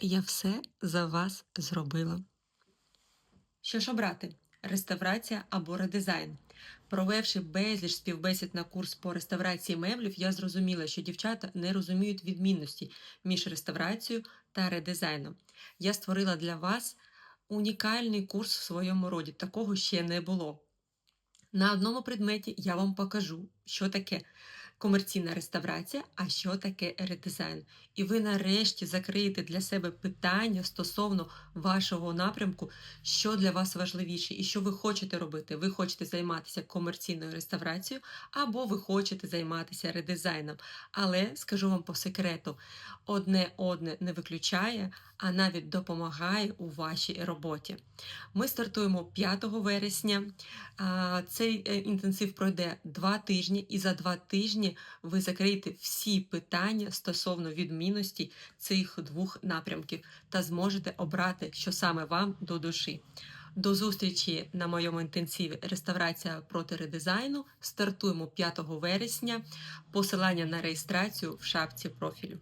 Я все за вас зробила. Що ж обрати? Реставрація або редизайн. Провівши безліч співбесід на курс по реставрації меблів, я зрозуміла, що дівчата не розуміють відмінності між реставрацією та редизайном. Я створила для вас унікальний курс в своєму роді. Такого ще не було. На одному предметі я вам покажу, що таке комерційна реставрація, а що таке редизайн. І ви нарешті закриєте для себе питання стосовно вашого напрямку, що для вас важливіше і що ви хочете робити. Ви хочете займатися комерційною реставрацією, або ви хочете займатися редизайном. Але скажу вам по секрету, одне одне не виключає, а навіть допомагає у вашій роботі. Ми стартуємо 5 вересня. Цей е, інтенсив пройде два тижні, і за два тижні ви закриєте всі питання стосовно відмінності цих двох напрямків та зможете обрати, що саме вам до душі. До зустрічі на моєму інтенсиві реставрація проти редизайну. Стартуємо 5 вересня. Посилання на реєстрацію в шапці профілю.